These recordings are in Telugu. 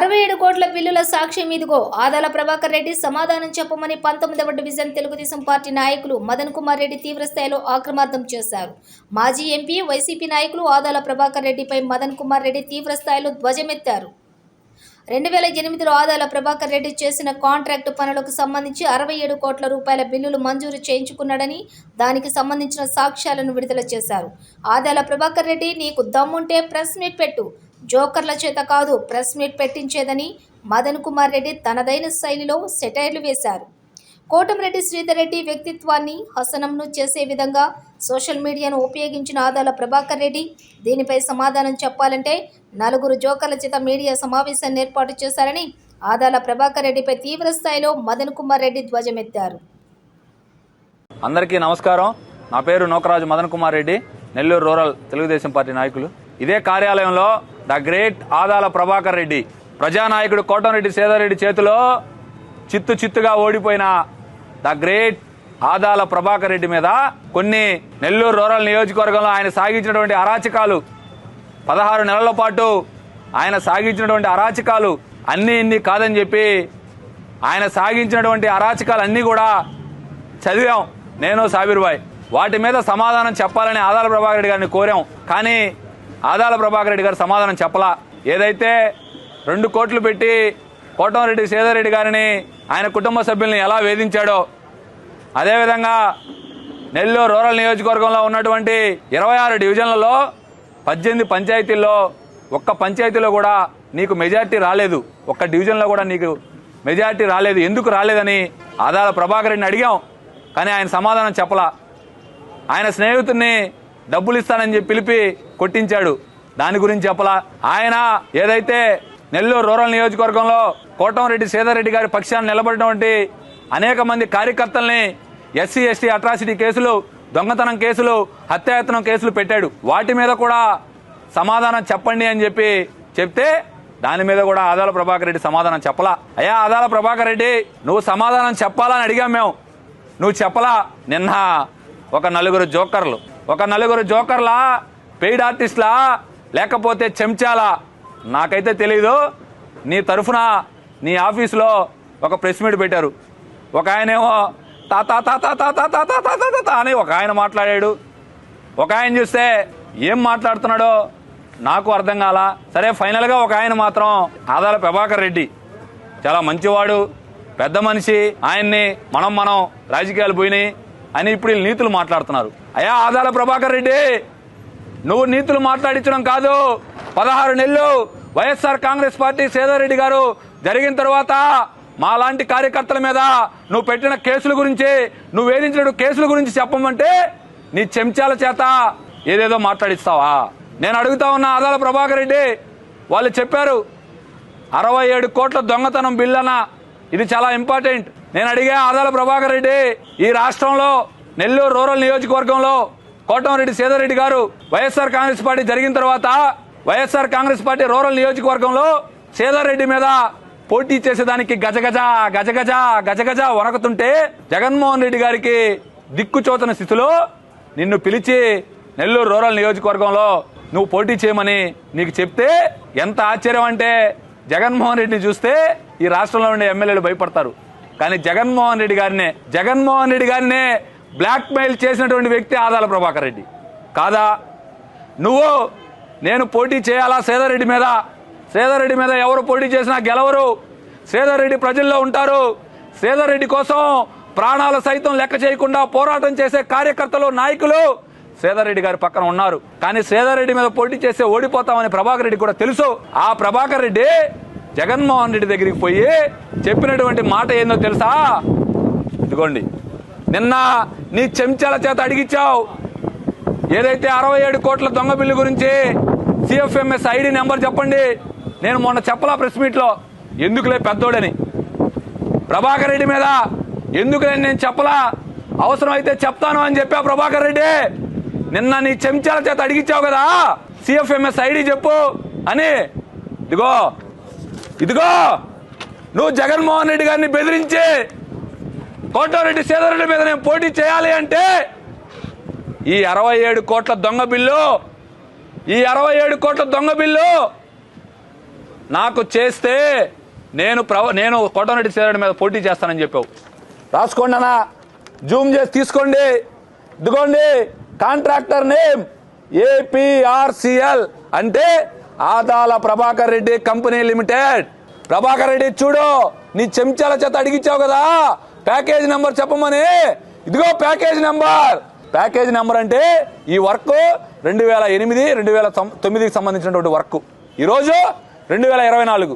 అరవై ఏడు కోట్ల బిల్లుల సాక్ష్యం ఇదిగో ఆదాల ప్రభాకర్ రెడ్డి సమాధానం చెప్పమని పంతొమ్మిదవ డివిజన్ తెలుగుదేశం పార్టీ నాయకులు మదన్ కుమార్ రెడ్డి తీవ్రస్థాయిలో ఆక్రమార్థం చేశారు. మాజీ ఎంపీ వైసీపీ నాయకులు ఆదాల ప్రభాకర్ రెడ్డిపై మదన్ కుమార్ రెడ్డి తీవ్రస్థాయిలో ధ్వజమెత్తారు. రెండు వేల ఎనిమిదిలో ఆదాల ప్రభాకర్ రెడ్డి చేసిన కాంట్రాక్టు పనులకు సంబంధించి అరవై ఏడు కోట్ల రూపాయల బిల్లులు మంజూరు చేయించుకున్నాడని దానికి సంబంధించిన సాక్ష్యాలను విడుదల చేశారు. ఆదాల ప్రభాకర్ రెడ్డి నీకు దమ్ముంటే ప్రెస్ మీట్ పెట్టు జోకర్ల చేత కాదు ప్రెస్ మీట్ పెట్టించేదని మదన్ కుమార్ రెడ్డి తనదైన శైలిలో సెటైర్లు వేశారు. కోటమిరెడ్డి శ్రీధర్ రెడ్డి వ్యక్తిత్వాన్ని హసనంను చేసే విధంగా సోషల్ మీడియాను ఉపయోగించిన ఆదాల ప్రభాకర్ రెడ్డి దీనిపై సమాధానం చెప్పాలంటే నలుగురు జోకర్ల చేత మీడియా సమావేశాన్ని ఏర్పాటు చేశారని ఆదాల ప్రభాకర్ రెడ్డిపై తీవ్ర స్థాయిలో మదన్ కుమార్ రెడ్డి ధ్వజమెత్తారు. అందరికీ నమస్కారం. నా పేరు నోకరాజు మదన్ కుమార్ రెడ్డి నెల్లూరు రూరల్ తెలుగుదేశం పార్టీ నాయకులు. ఇదే కార్యాలయంలో ద గ్రేట్ ఆదాల ప్రభాకర్ రెడ్డి. ప్రజానాయకుడు కోటంరెడ్డి సేదారెడ్డి చేతిలో చిత్తు చిత్తుగా ఓడిపోయిన ద గ్రేట్ ఆదాల ప్రభాకర్ రెడ్డి మీద కొన్ని నెల్లూరు రూరల్ నియోజకవర్గంలో ఆయన సాగించినటువంటి అరాచకాలు. పదహారు నెలల పాటు ఆయన సాగించినటువంటి అరాచకాలు అన్నీ ఇన్ని కాదని చెప్పి ఆయన సాగించినటువంటి అరాచకాలు అన్నీ కూడా చదివాం. నేను సాబీర్బాయ్. వాటి మీద సమాధానం చెప్పాలని ఆదాల ప్రభాకర్ రెడ్డి గారిని కోరాం. కానీ ఆదాల ప్రభాకర్ రెడ్డి గారు సమాధానం చెప్పలా. ఏదైతే రెండు కోట్లు పెట్టి కోటంరెడ్డి సేదారెడ్డి గారిని ఆయన కుటుంబ సభ్యుల్ని ఎలా వేధించాడో అదేవిధంగా నెల్లూరు రూరల్ నియోజకవర్గంలో ఉన్నటువంటి ఇరవై ఆరు డివిజన్లలో పద్దెనిమిది పంచాయతీల్లో ఒక్క పంచాయతీలో కూడా నీకు మెజార్టీ రాలేదు. ఒక్క డివిజన్లో కూడా నీకు మెజార్టీ రాలేదు. ఎందుకు రాలేదని ఆదాల ప్రభాకర్ రెడ్డిని అడిగాం. కానీ ఆయన సమాధానం చెప్పలా. ఆయన స్నేహితుడిని డబ్బులు ఇస్తానని చెప్పి పిలిపి కొట్టించాడు. దాని గురించి చెప్పలా. ఆయన ఏదైతే నెల్లూరు రూరల్ నియోజకవర్గంలో కోటంరెడ్డి సేదారెడ్డి గారి పక్షాన్ని నిలబడినటువంటి అనేక మంది కార్యకర్తల్ని ఎస్సీ ఎస్టీ అట్రాసిటీ కేసులు దొంగతనం కేసులు హత్యాయత్నం కేసులు పెట్టాడు. వాటి మీద కూడా సమాధానం చెప్పండి అని చెప్పి చెప్తే దాని మీద కూడా ఆదాల ప్రభాకర్ రెడ్డి సమాధానం చెప్పలా. అయ్యా ఆదాల ప్రభాకర్ రెడ్డి నువ్వు సమాధానం చెప్పాలని అడిగాం మేము. నువ్వు చెప్పలా. నిన్న ఒక నలుగురు జోకర్లు ఒక నలుగురు జోకర్లా పెయిడ్ ఆర్టిస్ట్లా లేకపోతే చెంచాలా నాకైతే తెలీదు నీ తరఫున నీ ఆఫీసులో ఒక ప్రెస్ మీట్ పెట్టారు ఒక ఆయనేమో తాత తాత తాత తాత తాత అని ఒక ఆయన మాట్లాడాడు ఒక ఆయన చూస్తే ఏం మాట్లాడుతున్నాడో నాకు అర్థం కాల సరే ఫైనల్గా ఒక ఆయన మాత్రం ఆదాల ప్రభాకర్ రెడ్డి చాలా మంచివాడు పెద్ద మనిషి ఆయన్ని మనం మనం రాజకీయాలు పోయినాయి అని ఇప్పుడు వీళ్ళు నీతులు మాట్లాడుతున్నారు. అయ్యా ఆదాల ప్రభాకర్ రెడ్డి నువ్వు నీతులు మాట్లాడించడం కాదు. పదహారు నెలలు వైఎస్ఆర్ కాంగ్రెస్ పార్టీ సేదారెడ్డి గారు జరిగిన తర్వాత మా లాంటి కార్యకర్తల మీద నువ్వు పెట్టిన కేసుల గురించి నువ్వు వేధించిన కేసుల గురించి చెప్పమంటే నీ చెంచాల చేత ఏదేదో మాట్లాడిస్తావా? నేను అడుగుతా ఉన్న ఆదాల ప్రభాకర్ రెడ్డి వాళ్ళు చెప్పారు అరవై ఏడు కోట్ల దొంగతనం బిల్ అన్న ఇది చాలా ఇంపార్టెంట్. నేను అడిగా ఆదాల ప్రభాకర్ రెడ్డి ఈ రాష్ట్రంలో నెల్లూరు రూరల్ నియోజకవర్గంలో కోటంరెడ్డి సేదారెడ్డి గారు వైఎస్ఆర్ కాంగ్రెస్ పార్టీ జరిగిన తర్వాత వైఎస్ఆర్ కాంగ్రెస్ పార్టీ రూరల్ నియోజకవర్గంలో సేదారెడ్డి మీద పోటీ చేసేదానికి గజగజ గజగజ గజగజ వణకుతుంటే జగన్మోహన్ రెడ్డి గారికి దిక్కుచోతన స్థితిలో నిన్ను పిలిచి నెల్లూరు రూరల్ నియోజకవర్గంలో నువ్వు పోటీ చేయమని నీకు చెప్తే ఎంత ఆశ్చర్యం అంటే జగన్మోహన్ రెడ్డిని చూస్తే ఈ రాష్ట్రంలో ఉండే ఎమ్మెల్యేలు భయపడతారు. కానీ జగన్మోహన్ రెడ్డి గారినే జగన్మోహన్ రెడ్డి గారినే బ్లాక్మెయిల్ చేసినటువంటి వ్యక్తి ఆదాల ప్రభాకర్ రెడ్డి. కాదా? నువ్వు నేను పోటీ చేయాలా సేదారెడ్డి మీద? సేదారెడ్డి మీద ఎవరు పోటీ చేసినా గెలవరు. సేదారెడ్డి ప్రజల్లో ఉంటారు. సేదారెడ్డి కోసం ప్రాణాలు సైతం లెక్క చేయకుండా పోరాటం చేసే కార్యకర్తలు నాయకులు సేదారెడ్డి గారి పక్కన ఉన్నారు. కానీ సేదారెడ్డి మీద పోటీ చేస్తే ఓడిపోతామని ప్రభాకర్ రెడ్డి కూడా తెలుసు. ఆ ప్రభాకర్ రెడ్డి జగన్మోహన్ రెడ్డి దగ్గరికి పోయి చెప్పినటువంటి మాట ఏందో తెలుసా? ఇదిగోండి. నిన్న నీ చెంచాల చేత అడిగిచ్చావు. ఏదైతే అరవై ఏడు కోట్ల దొంగ బిల్లు గురించి సిఎఫ్ఎంఎస్ ఐడి నెంబర్ చెప్పండి. నేను మొన్న చెప్పలా ప్రెస్ మీట్లో. ఎందుకులే పెద్దోడని. ప్రభాకర్ రెడ్డి మీద ఎందుకులే నేను చెప్పలా? అవసరం అయితే చెప్తాను అని చెప్పా ప్రభాకర్ రెడ్డి. నిన్న నీ చెంచాల చేత అడిగిచ్చావు కదా? సిఎఫ్ఎంఎస్ ఐడి చెప్పు అని. ఇదిగో ఇదిగో నువ్వు జగన్మోహన్ రెడ్డి గారిని బెదిరించి కోటారెడ్డి సీతారెడ్డి మీద నేను పోటీ చేయాలి అంటే ఈ అరవై ఏడు కోట్ల దొంగ బిల్లు ఈ అరవై ఏడు కోట్ల దొంగ బిల్లు నాకు చేస్తే నేను ప్రవ నేను కోటారెడ్డి సీతారెడ్డి మీద పోటీ చేస్తానని చెప్పావు. రాసుకోండి అన్న జూమ్ చేసి తీసుకోండి. ఇదిగోండి కాంట్రాక్టర్ నేమ్ ఏపీఆర్సిఎల్ అంటే ఆదాల ప్రభాకర్ రెడ్డి కంపెనీ లిమిటెడ్. ప్రభాకర్ రెడ్డి చూడు నీ చెంచాల చేత అడిగించావు కదా. ప్యాకేజ్ నెంబర్ చెప్పమని. ఇదిగో ప్యాకేజ్ నెంబర్. ప్యాకేజ్ నెంబర్ అంటే ఈ వర్క్ రెండు వేల ఎనిమిది రెండు వేల తొమ్మిదికి సంబంధించినటువంటి వర్క్. ఈరోజు రెండు వేల ఇరవై నాలుగు.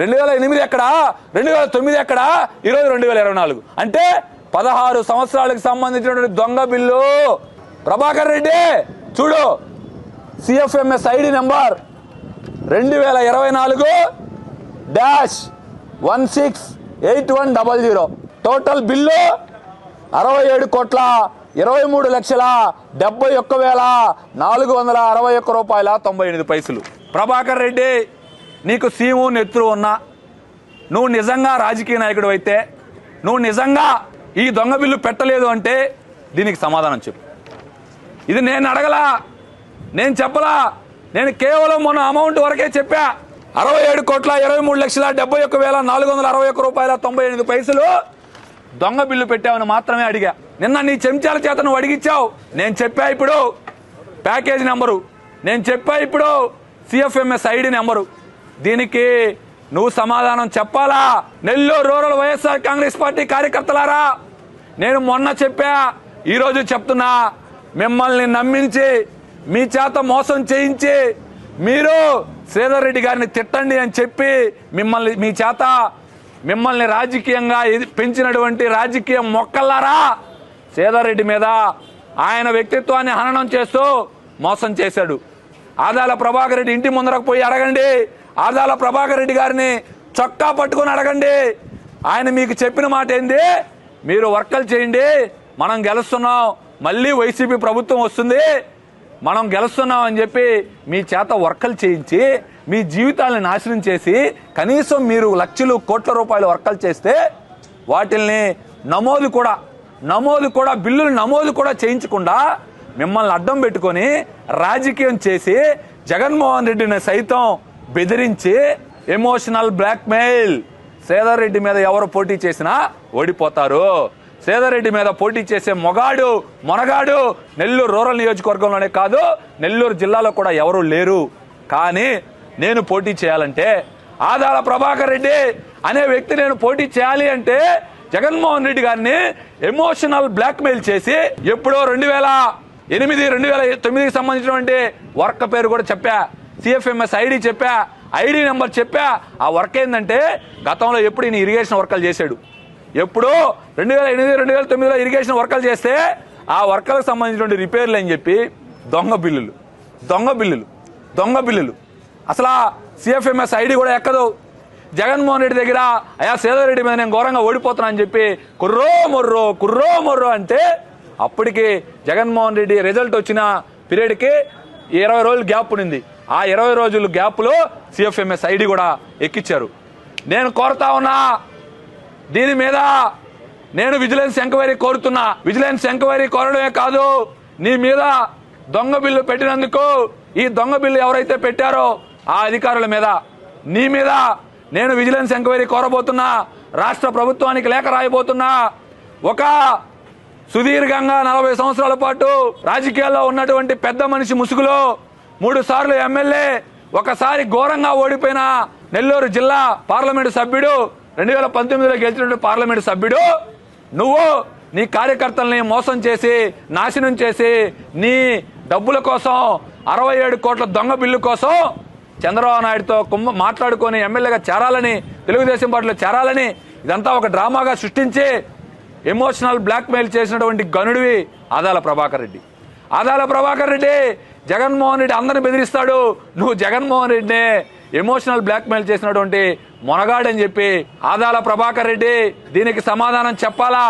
రెండు వేల ఎనిమిది ఎక్కడా? రెండు వేల తొమ్మిది ఎక్కడా? ఈరోజు రెండు వేల ఇరవై నాలుగు. అంటే పదహారు సంవత్సరాలకు సంబంధించినటువంటి దొంగ బిల్లు. ప్రభాకర్ రెడ్డి చూడు సిఎఫ్ఎంఎస్ ఐడి నెంబర్. రెండు వేల ఇరవై నాలుగు dash one six eight one double zero. Total bill అరవై ఏడు కోట్ల ఇరవై మూడు లక్షల డెబ్బై ఒక్క వేల నాలుగు వందల అరవై ఒక్క రూపాయల తొంభై ఎనిమిది పైసలు. ప్రభాకర్ రెడ్డి నీకు సీము నెత్తురు ఉన్నా. నువ్వు నిజంగా రాజకీయ నాయకుడు అయితే నువ్వు నిజంగా ఈ దొంగ బిల్లు పెట్టలేదు అంటే దీనికి సమాధానం చెప్పు. ఇది నేను అడగలా నేను చెప్పలా నేను కేవలం మొన్న అమౌంట్ వరకే చెప్పా. అరవై ఏడు కోట్ల ఇరవై మూడు లక్షల డెబ్బై ఒక్క వేల నాలుగు వందల అరవై ఒక్క రూపాయల తొంభై ఎనిమిది పైసలు దొంగ బిల్లు పెట్టావని మాత్రమే అడిగా. నిన్న నీ చెంచాల చేత నువ్వు అడిగిచ్చావు. నేను చెప్పా ఇప్పుడు. Package number. నేను చెప్పా ఇప్పుడు. CFMS ID number. దీనికి నువ్వు సమాధానం చెప్పాలా? Nellore rural YSR Congress party కార్యకర్తలారా నేను మొన్న చెప్పా. ఈరోజు చెప్తున్నా. మిమ్మల్ని నమ్మించి మీ చేత మోసం చేయించి మీరు శ్రీధర్ రెడ్డి గారిని తిట్టండి అని చెప్పి మిమ్మల్ని మీ చేత మిమ్మల్ని రాజకీయంగా పెంచినటువంటి రాజకీయ మొక్కల్లారా శ్రీధర్ రెడ్డి మీద ఆయన వ్యక్తిత్వాన్ని హననం చేస్తూ మోసం చేశాడు. ఆదాల ప్రభాకర్ రెడ్డి ఇంటి ముందరకు పోయి అడగండి. ఆదాల ప్రభాకర్ రెడ్డి గారిని చొక్కా పట్టుకొని అడగండి. ఆయన మీకు చెప్పిన మాట ఏంది? మీరు వర్కలు చేయండి. మనం గెలుస్తున్నాం. మళ్ళీ వైసీపీ ప్రభుత్వం వస్తుంది. మనం గెలుస్తున్నాం అని చెప్పి మీ చేత వర్కలు చేయించి మీ జీవితాలను నాశనం చేసి కనీసం మీరు లక్షలు కోట్ల రూపాయల వర్కలు చేస్తే వాటిల్ని నమోదు కూడా నమోదు కూడా బిల్లులు నమోదు కూడా చేయించకుండా మిమ్మల్ని అడ్డం పెట్టుకొని రాజకీయం చేసి జగన్మోహన్ రెడ్డిని సైతం బెదిరించి ఎమోషనల్ బ్లాక్మెయిల్. శ్రీధర్ రెడ్డి మీద ఎవరు పోటీ చేసినా ఓడిపోతారు. శ్రీధర్ మీద పోటీ చేసే మొగాడు మొనగాడు నెల్లూరు రూరల్ నియోజకవర్గంలోనే కాదు నెల్లూరు జిల్లాలో కూడా ఎవరూ లేరు. కానీ నేను పోటీ చేయాలంటే ఆదాల ప్రభాకర్ రెడ్డి అనే వ్యక్తి నేను పోటీ చేయాలి అంటే జగన్మోహన్ రెడ్డి గారిని ఎమోషనల్ బ్లాక్మెయిల్ చేసి ఎప్పుడో రెండు వేల ఎనిమిది రెండు వేల తొమ్మిదికి సంబంధించినటువంటి వర్క్ పేరు కూడా చెప్పా. సిఎఫ్ఎంఎస్ ఐడి చెప్పా ఐడి నెంబర్ చెప్పా. ఆ వర్క్ ఏంటంటే గతంలో ఎప్పుడు ఈయన ఇరిగేషన్ వర్కలు చేశాడు. ఎప్పుడు రెండు వేల ఎనిమిది రెండు వేల తొమ్మిదిలో ఇరిగేషన్ వర్కలు చేస్తే ఆ వర్కలకు సంబంధించినటువంటి రిపేర్లు అని చెప్పి దొంగ బిల్లులు దొంగ బిల్లులు దొంగ బిల్లులు. అసలు సిఎఫ్ఎంఎస్ ఐడి కూడా ఎక్కదు. జగన్మోహన్ రెడ్డి దగ్గర అయా సేదర్ రెడ్డి మీద నేను ఘోరంగా ఓడిపోతున్నా అని చెప్పి కుర్రో మొర్రో కుర్రో మొర్రో అంటే అప్పటికి జగన్మోహన్ రెడ్డి రిజల్ట్ వచ్చిన పీరియడ్కి ఇరవై రోజులు గ్యాప్ ఉంది ఆ ఇరవై రోజులు గ్యాప్లో సిఎఫ్ఎంఎస్ ఐడి కూడా ఎక్కిచ్చారు. నేను కోరుతా ఉన్నా దీని మీద నేను విజిలెన్స్ ఎంక్వైరీ కోరుతున్నా. విజిలెన్స్ ఎంక్వైరీ కోరడమే కాదు నీ మీద దొంగ బిల్లు పెట్టినందుకు ఈ దొంగ బిల్లు ఎవరైతే పెట్టారో ఆ అధికారుల మీద. నీ మీద నేను విజిలెన్స్ ఎంక్వైరీ కోరబోతున్నా రాష్ట్ర ప్రభుత్వానికి లేఖ రాయబోతున్నా. ఒక సుదీర్ఘంగా నలభై సంవత్సరాల పాటు రాజకీయాల్లో ఉన్నటువంటి పెద్ద మనిషి ముసుగులో మూడు సార్లు ఎమ్మెల్యే ఒకసారి ఘోరంగా ఓడిపోయిన నెల్లూరు జిల్లా పార్లమెంటు సభ్యుడు రెండు వేల పంతొమ్మిదిలో గెలిచినటువంటి పార్లమెంటు సభ్యుడు నువ్వు నీ కార్యకర్తల్ని మోసం చేసి నాశనం చేసి నీ డబ్బుల కోసం అరవై ఏడు కోట్ల దొంగ బిల్లు కోసం చంద్రబాబు నాయుడుతో కుమ్మ మాట్లాడుకొని ఎమ్మెల్యేగా చేరాలని తెలుగుదేశం పార్టీలో చేరాలని ఇదంతా ఒక డ్రామాగా సృష్టించి ఎమోషనల్ బ్లాక్మెయిల్ చేసినటువంటి గనుడివి ఆదాల ప్రభాకర్ రెడ్డి. ఆదాల ప్రభాకర్ రెడ్డి జగన్మోహన్ రెడ్డి అందరిని బెదిరిస్తాడు నువ్వు జగన్మోహన్ రెడ్డినే ఎమోషనల్ బ్లాక్మెయిల్ చేసినటువంటి మొనగాడని చెప్పి ఆదాల ప్రభాకర్ రెడ్డి దీనికి సమాధానం చెప్పాలా?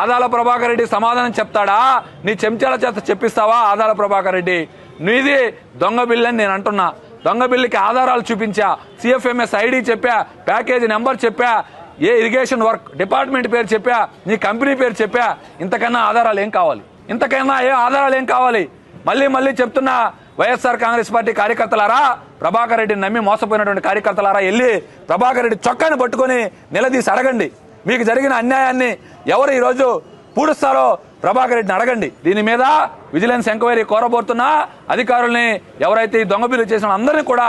ఆదాల ప్రభాకర్ రెడ్డి సమాధానం చెప్తాడా? నీ చెంచాల చేత చెప్పిస్తావా ఆదాల ప్రభాకర్ రెడ్డి? నీది దొంగ బిల్లు అని నేను అంటున్నా. దొంగ బిల్లుకి ఆధారాలు చూపించా. సిఎఫ్ఎంఎస్ ఐడి చెప్పా. ప్యాకేజీ నెంబర్ చెప్పా. ఏ ఇరిగేషన్ వర్క్ డిపార్ట్మెంట్ పేరు చెప్పా. నీ కంపెనీ పేరు చెప్పా. ఇంతకన్నా ఆధారాలు ఏం కావాలి? ఇంతకన్నా ఏ ఆధారాలు ఏం కావాలి? మళ్ళీ మళ్ళీ చెప్తున్నా వైఎస్ఆర్ కాంగ్రెస్ పార్టీ కార్యకర్తలారా ప్రభాకర్ రెడ్డిని నమ్మి మోసపోయినటువంటి కార్యకర్తలారా వెళ్ళి ప్రభాకర్ రెడ్డి చొక్కాని పట్టుకొని నిలదీసి అడగండి. మీకు జరిగిన అన్యాయాన్ని ఎవరు ఈరోజు పూడుస్తారో ప్రభాకర్ రెడ్డిని అడగండి. దీని మీద విజిలెన్స్ ఎంక్వైరీ కోరబోతున్నా అధికారుల్ని ఎవరైతే ఈ చేసిన అందరినీ కూడా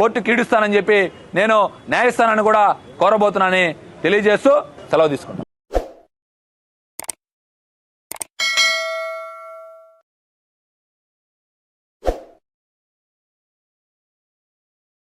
కోర్టు కీడుస్తానని చెప్పి నేను న్యాయస్థానాన్ని కూడా కోరబోతున్నానని తెలియజేస్తూ సెలవు తీసుకున్నాను